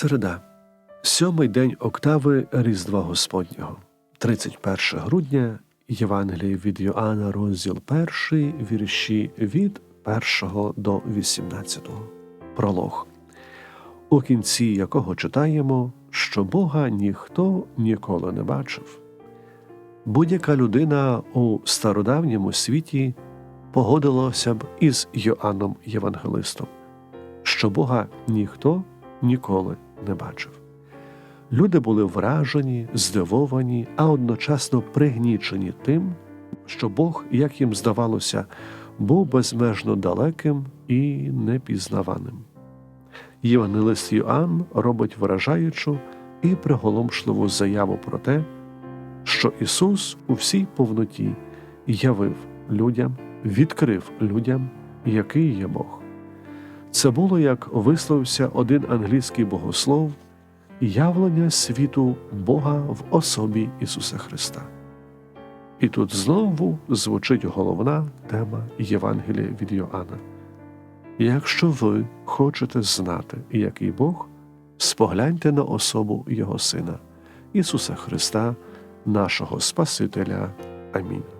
Середа, сьомий день октави Різдва Господнього, 31 грудня, Євангеліє від Йоанна, розділ 1, вірші від 1 до 18. Пролог, у кінці якого читаємо, що Бога ніхто ніколи не бачив. Будь-яка людина у стародавньому світі погодилася б із Йоанном Євангелистом, що Бога ніхто ніколи не бачив. Люди були вражені, здивовані, а одночасно пригнічені тим, що Бог, як їм здавалося, був безмежно далеким і непізнаваним. Євангелист Йоанн робить вражаючу і приголомшливу заяву про те, що Ісус у всій повноті явив людям, відкрив людям, який є Бог. Це було, як висловився один англійський богослов, явлення світу Бога в особі Ісуса Христа. І тут знову звучить головна тема Євангелія від Йоанна. Якщо ви хочете знати, який Бог, спогляньте на особу Його Сина, Ісуса Христа, нашого Спасителя. Амінь.